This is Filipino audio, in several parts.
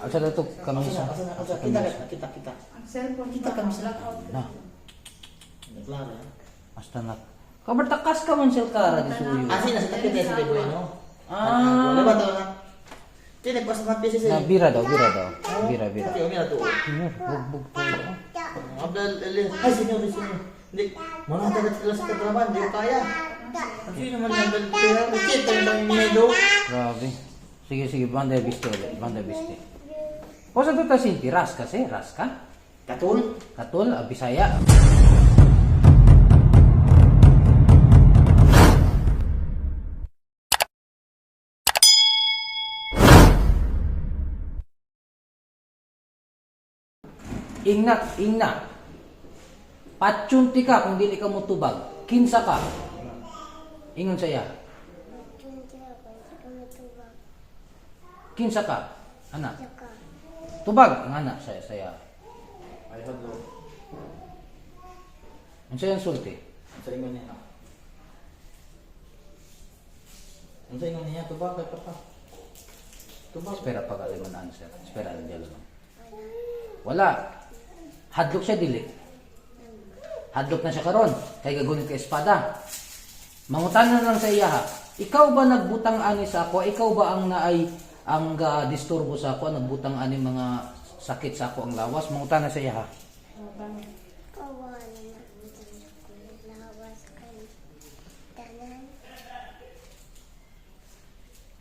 Asa na to kami sa na, asa na, asa na. Kita, kita, kita, kita. Ang cellphone Kita kami sa na. Naglara. Hasta na. Kabartakas ka man sel kara di suyo. Ah, sino sa tapit niya si Beboy, no? Ah. Wala ba ito na? Nagpasa ng pieces Na eh. bira daw, bira daw. Bira bira. Ate, umira to. Bugbog to. Abdal, ali. Ay, sino, sino? Hindi. Mga tagat sila sa katrabaho, hindi kaya. Ang sino naman yung nakita yung mga medo. Grabe. Sige sige, banda biste ulit, banda biste. O sa to ta sinti ras kasi, ras ka? Katul. Katul, ah, Bisaya. Ingat, ingna. Patsunti ka kung dili ka mo tubag. Kinsa ka. Ingon saya. Kinsa ka. Anak. Tubag ang anak saya saya. Ay, hadlo. Ang sayang sulti. Ang sa ingon niya. Ang sa ingon niya, tubag kay papa. Tubag. Espera pa ka man answer. Espera lang lang. Wala. Hadlok siya dili. Hadlok na siya karon. Kay gagunit ka espada. Mangutanan lang sa iya ha. Ikaw ba nagbutang ani sa ako? Ikaw ba ang naay ang ga disturbo sa ako? Nagbutang ani mga sakit sa ako ang lawas? Mangutanan sa iya ha.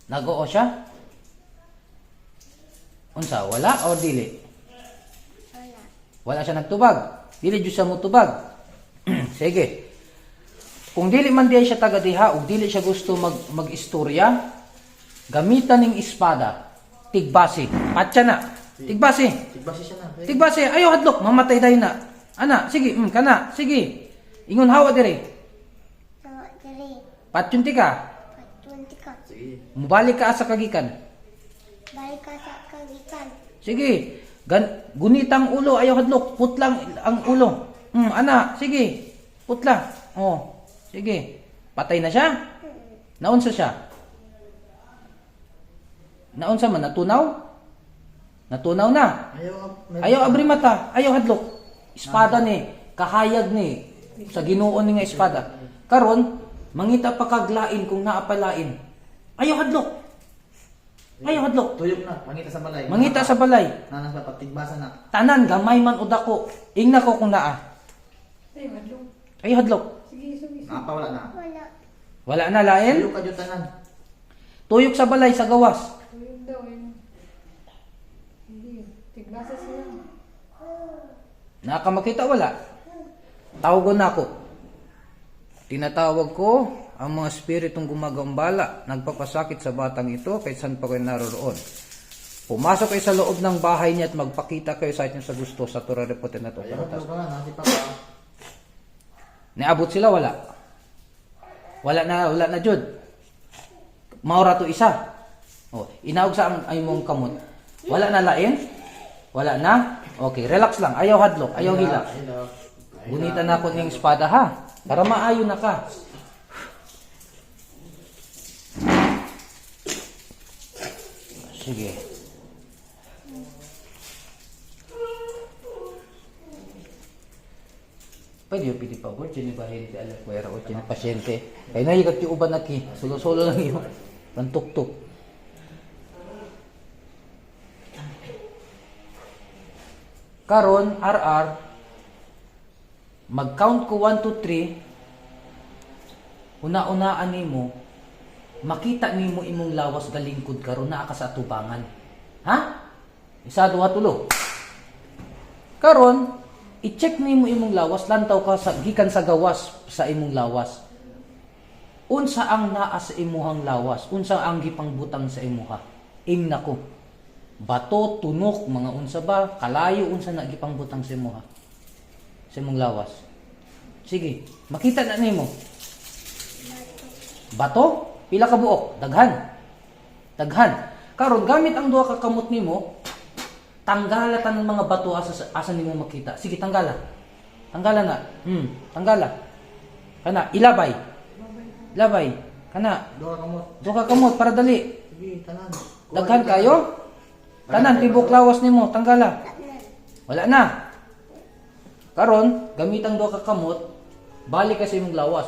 Nagoo siya? Unsa? Wala o dili? Wala siya nagtubag. Dili jud siya mutubag. Sige. Kung dili man diay siya taga diha ug dili siya gusto mag magistorya, gamitan ning espada, tigbasi. Patya na. Tigbasi. Tigbasi siya na. Tigbasi. Ayo hadlok, mamatay day na. Ana, sige, mm, kana, sige. Ingon hawa dire. Patyunti ka. Sige. Mubalik ka sa kagikan. Balik ka sa kagitan. Sige. Gan gunitang ulo, ayaw hadlok. Putlang ang ulo. Hmm, ana, sige. Putla. Oh. Sige. Patay na siya? Naunsa siya? Naunsa man natunaw? Natunaw na. Ayaw, may- Ayaw abri mata, ayaw hadlok. Espada ni, kahayag ni sa Ginoo ni nga espada. Karon mangita pa kaglain kung naa pa lain. Ayaw hadlok. Ayaw hadlok. Tuyok na, mangita sa balay. Mangita sa balay. Nanas na pagtigbasa na. Tanan gamay man o dako. Ingna ko kung naa. Ay, madlong. Ay hadlok. Sige, sige. Napa wala na. Wala. Wala na lain. Tuyok ka tanan. Tuyok sa balay sa gawas. Tuyog daw, yun. Tigbasa sila. Naka makita wala. Tawagon na ako. Tinatawag ko ang mga spiritong gumagambala, nagpapasakit sa batang ito kay saan pa kayo naroroon. Pumasok kayo sa loob ng bahay niya at magpakita kayo sa inyo sa gusto sa Torah Repote na to. Ayaw hadlo ka, nasi papa. Niabot sila wala. Wala na wala na jud. Maura to isa. Oh, inaog sa ang ay mong kamot. Wala na lain? Wala na? Okay, relax lang. Ayaw hadlok, ayaw hila. Ayaw. Gunitan na ako ng espada ha. Para maayo na ka. Sige. Pwede yung pili pa board, sini bahin ti alam ko o sini pasyente. Kaya na ikat yung uban naki, solo-solo lang yun. Pantuktok. Karon, RR, mag-count ko 1, 2, 3, una-unaan nimo, makita nimo imong lawas galingkod karon naa ka sa atubangan. Ha? Isa, duha, tulo. Karon, i-check nimo imong lawas, lantaw ka sa gikan sa gawas sa imong lawas. Unsa ang naa sa imuhang lawas? Unsa ang gipangbutang sa imuha? Ing nako. Bato, tunok, mga unsa ba? Kalayo unsa na gipangbutang sa imuha? Sa imong lawas. Sige, makita na nimo. Bato? Pila ka buok? Daghan. Daghan. Karon gamit ang duha ka kamot nimo, tanggala tan mga bato asa asa nimo makita. Sige, tanggala. Tanggala na. Hmm, tanggala. Kana ilabay. Labay. Kana Doha ka mo. duha ka kamot para dali. Sige, tanan. Daghan kayo? Tanan tibok lawas nimo tanggala. Wala na. Karon, gamitang do ka kamot, balik kasi imong lawas.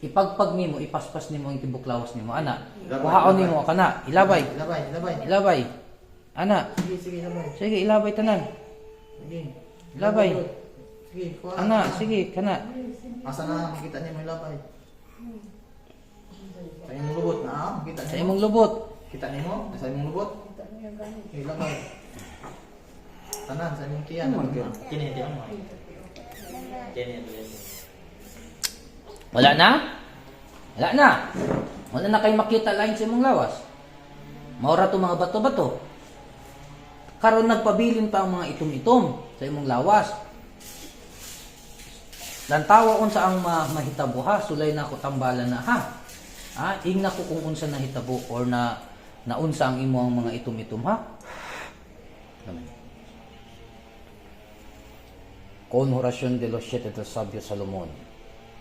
Ipagpag nimo, ipaspas nimo ang tibok lawas nimo ana. Kuhaon nimo kana, ilabay. Ilabay, ilabay. Ilabay. Ana, Sige, sige, ilabay. sige ilabay tanan. Sige. Ilabay. Sige, kuha. Ana, sige kana. Asa na makita niyo mo ilabay? Sa imong lubot na, ah, makita Sa niyo. imong lubot. Kita niyo mo? Sa imong lubot? Ilabay. Tanan sa imong tiyan. Kini tiyan mo. Kini tiyan. Wala na? Wala na. Wala na kayo makita lain sa imong lawas. Maura to mga bato-bato. Karon nagpabilin pa ang mga itom-itom sa imong lawas. Lantawa unsa ang ma mahitabo ha, sulay na ko tambalan na ha. Ha, ingna ko kung unsa nahitabo or na naunsa ang imo ang mga itom-itom ha. Amen. Con oración de los siete del sabio Salomón.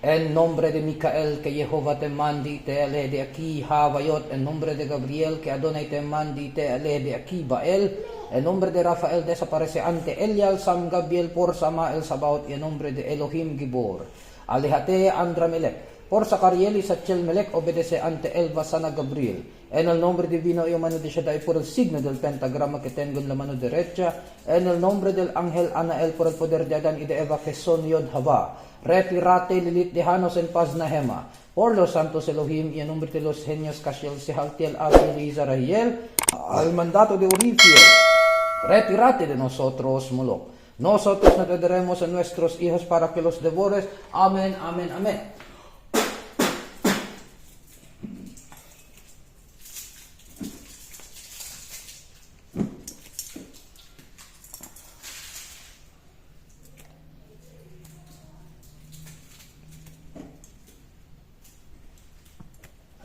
En nombre de Micael, que Jehová te mandi, te ale de aquí, Havayot. En nombre de Gabriel, que Adonai te mandi, te ale de aquí, Bael. En nombre de Rafael, desaparece ante Elial, Sam Gabriel, por Samael Sabaot. En nombre de Elohim Gibor. Alejate Andramelech. Por Zacariel y Sachel Melech obedece ante el Vasana Gabriel. En el nombre divino y humano de Shaddai por el signo del pentagrama que tengo en la mano derecha. En el nombre del ángel Anael por el poder de Adán y de Eva que son Yod Hava. Retirate Lilith dejanos en paz Nahema. Por los santos Elohim y en nombre de los genios Kashiel, Sehaltiel, Abel y Zarahiel. Al mandato de Orifiel. Retírate de nosotros, Moloch. Nosotros no daremos a nuestros hijos para que los devores. Amén, amén, amén.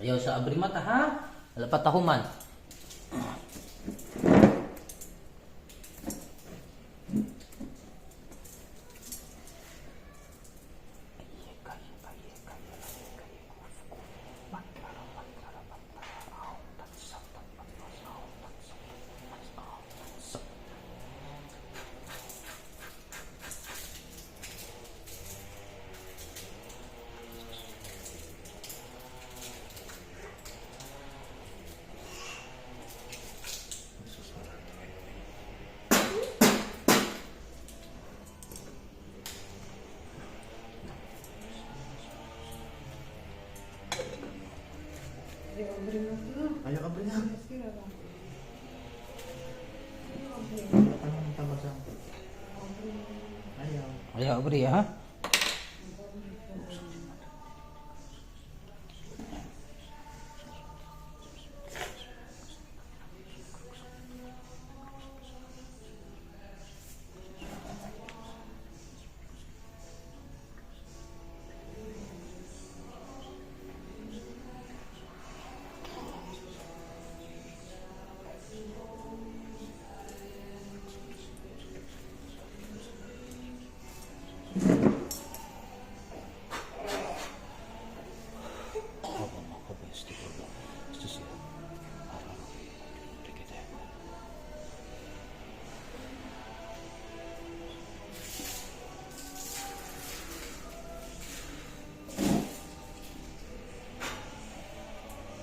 Ayaw sa abrimata ha? Wala patahuman. Di ba, bring mo to? Ayo ka bring. Sira ba? Ano ang tawag sa? Ayaw.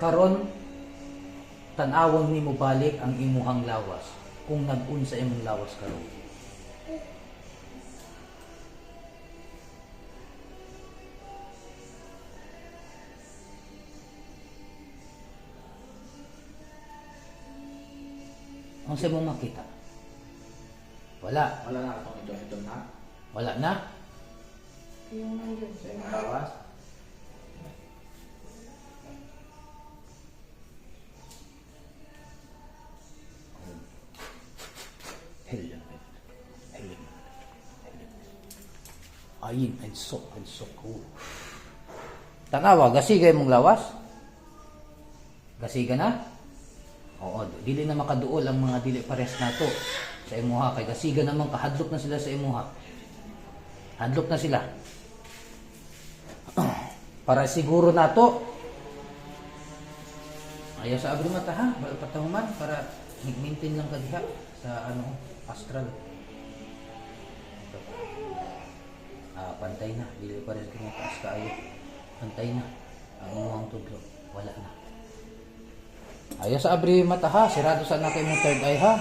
Karon tanawon nimo balik ang imuhang lawas kung nag-un sa imong lawas karon. Ang sa imong makita? Wala. Wala na ito ito na. Wala na? Yung nandun Sa sa imong lawas. And so cool. Tanawa, gasiga mong lawas? Gasiga na? Oo, dili na makaduol ang mga dili pares nato sa imuha kay gasiga naman kahadlok na sila sa imuha. Hadlok na sila. Para siguro nato. Ayaw sa agrimata ha, bal patahuman para Nag-maintain lang ka diha sa ano, astral. Ah, pantay na. Dili pa rin kanya taas kaayo. Pantay na. Ang imuhang tudlo. Wala na. Ayaw sa abri mata ha. Sirado sa nakay mong third eye ha.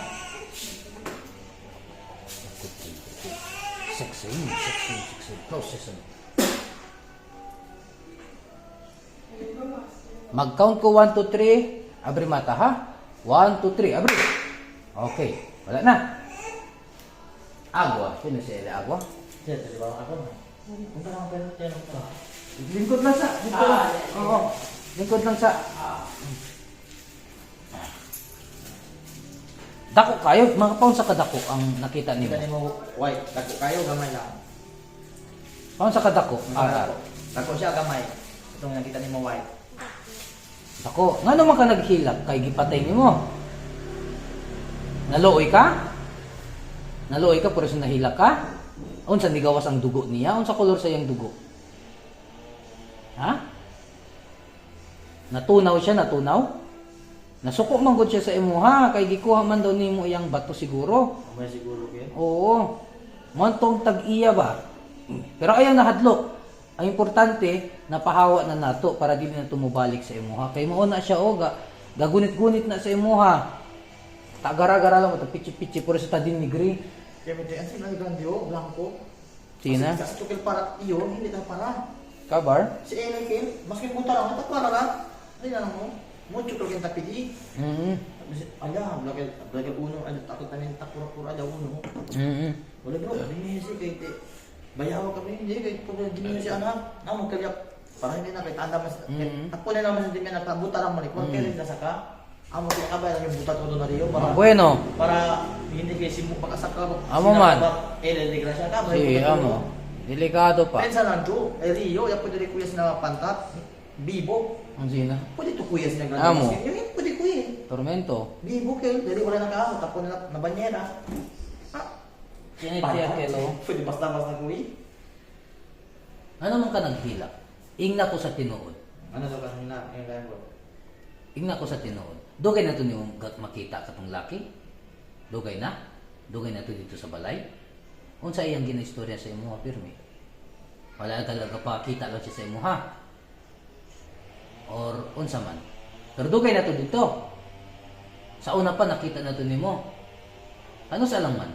Sexy, sexy, sexy. Process. Mag-count ko 1, 2, 3. Abri mata ha. 1, 2, 3. Abri. Okay. Wala na. Agua. Sino si Ele Agua? Siya, di ba ako na? Punta lang pero pa. Lingkod lang sa. Lingkod lang. Oo. Lingkod lang sa. Dako kayo. Mga paon sa kadako ang nakita Kita niyo. ni mo white, dako kayo gamay lang. Paon sa kadako? Ah, Ah, dako. Siya gamay. Itong nakita ni mo white. Dako. Nga naman ka naghilak kay gipatay nimo. Naluoy ka? Naluoy ka pero sa nahilak ka? Unsa ni gawas ang dugo niya? Unsa kolor sa iyang dugo? Ha? Natunaw siya, natunaw? Nasuko man gud siya sa imuha kay gikuha man daw nimo iyang bato siguro. May siguro kayo. Oo. Montong tag-iya ba? Pero ayaw na hadlok. Ang importante, napahawa na nato para dili na tumubalik sa imuha. Kay mao na siya o ga gagunit-gunit na sa imuha. Tagara-gara lang ito, pichi-pichi puro sa tadin may tayo, ang grandio, blanco. Sina? Kasi sa tukil para iyo, hindi tayo para. Kabar? Si Ellen Kim, maski buta lang, ito para lang. Hindi na mo. Mo chukul kang tapiti. Mm Ala, blagel, blagel uno, ano, takot namin takura-kura daw uno. mm Wala bro, hindi si kay. Bayaw kami hindi kay pag ginyo si anak. Na mo kaya para hindi na kay tanda mas. Mhm. Ako na naman hindi na buta lang mo ni. Mhm. kailan na saka. Amo kay abay lang yung buta todo na riyo para Bueno. para hindi kay simu pagkasaka. Amo man. Eh, di grasya ka. Si amo. Delikado pa. Pensa lang to, eh Rio, ya pwede kuya sila pantat. Bibo. Ang sina? Pwede to kuya sila Amo. Yung pwede kuya. Tormento. Bibo kay, dali wala na kaahot. Tapos na na banyera. Ah, Kinit siya kelo. Pwede basta-basta kuya. Ano man ka naghilak? Ingna ko sa tinuod. Ano daw ka na yung kaya ko? Ingna ko sa tinuod. Dugay na to niyo gat- makita katong laki. Dugay na. Dugay na to dito sa balay. Unsa iyang ginaistorya sa imuha pirmi? Wala talaga pa kita lang siya sa imuha. Or unsa man. Pero dugay na to dito. Sa una pa nakita na to nimo. Ano sa lang man?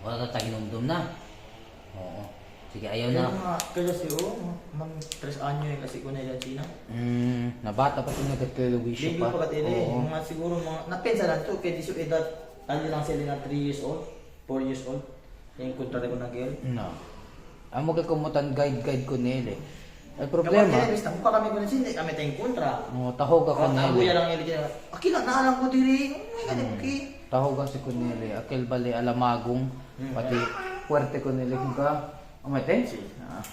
Wala ka taginumdum na. Sige, ayaw Kaya na. kaya si O, mang tres anyo yung kasi ko na yan sina. Mm, nabata pa siya nagkakalawisyo Baby pa. pa katili, Oo. mga siguro mga, napensa lang to, kaya di siya edad, tali lang sila na 3 years old, 4 years old. Yung kontrata ko ng girl. No. Amo kay kumutan guide-guide ko nila. Ay Kapag problema. kaya, basta mukha kami ko na sila, kami tayong kontra. Mo tahog ako ang nila. lang yung dyan, akila na alam ko diri, oh my god, okay. Tahog si Kunili. Akil bali alamagong Mm. pati puwerte ko nila kung ka. Umete? Si. Ah.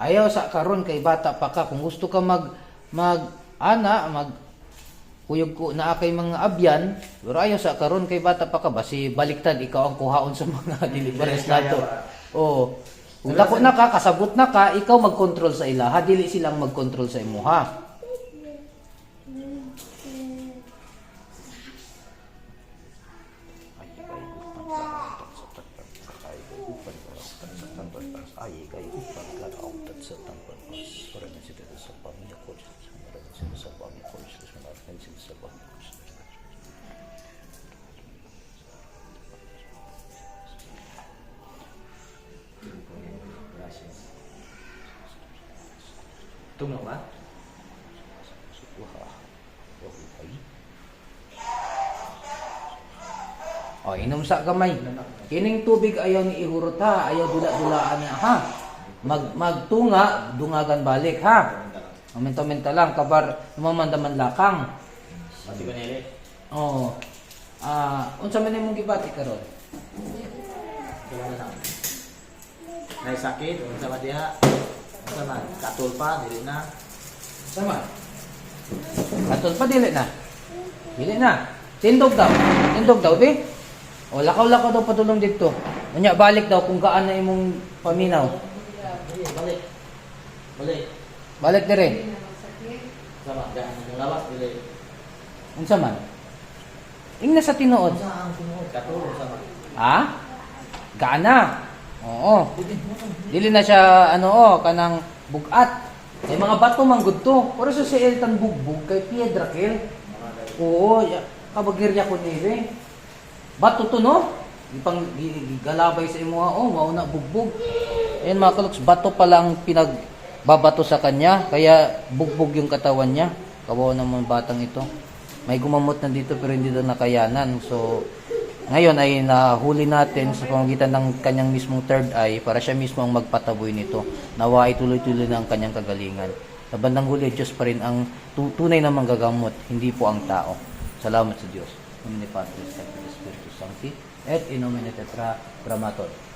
Ayaw sa karon kay bata pa ka kung gusto ka mag mag ana mag kuyog ko na kay mga abyan pero ayaw sa karon kay bata pa ka basi baliktad ikaw ang kuhaon sa mga deliveries nato oh kung dako na ka kasabot na ka ikaw mag-control sa ila ha dili silang mag-control sa imuha Tunggu ba? O, inom sa kamay. Kining tubig ayaw ni ihurot ha. Ayaw dula-dulaan niya ha. Mag, magtunga, dungagan balik ha. Momento-mento lang, kabar, mamandaman lakang. Pati ko nili. Oo. Ah, unsa man imong gibati karon? Kaya na. Nay sakit, unsa ba diha? Unsa man? Katol pa, dili na. Sama. Katol pa dili na. Dili na. Tindog daw. Tindog daw di. O lakaw-lakaw daw patulong dito. Unya balik daw kung kaan na imong paminaw. Balik. Balik. Balik dire. Na. Sama, gaan mo. Lawas dili. Unsa man? Ingna sa tinuod. Sa ang tinuod katulong sa man. Ha? Gana. Oo. Dili na siya ano oh, kanang bugat. May mga bato man gud to. Pero sa si Elton bugbog kay Piedra Kill. Oo, ya- kabagirya ko nire. Bato to no? Ipang galabay sa imo oh, mauna bugbog. Ayun mga kaluks, bato pa lang pinagbabato sa kanya, kaya bugbog yung katawan niya. Kawawa naman batang ito. May gumamot na dito pero hindi daw nakayanan. So, ngayon ay nahuli natin sa pamagitan ng kanyang mismong third eye para siya mismo ang magpataboy nito. Nawa ay tuloy-tuloy na ang kanyang kagalingan. Sa bandang huli, Diyos pa rin ang tu- tunay na manggagamot, hindi po ang tao. Salamat sa Diyos. Nomine Patris Spiritus Sancti et in nomine Tetra Bramator.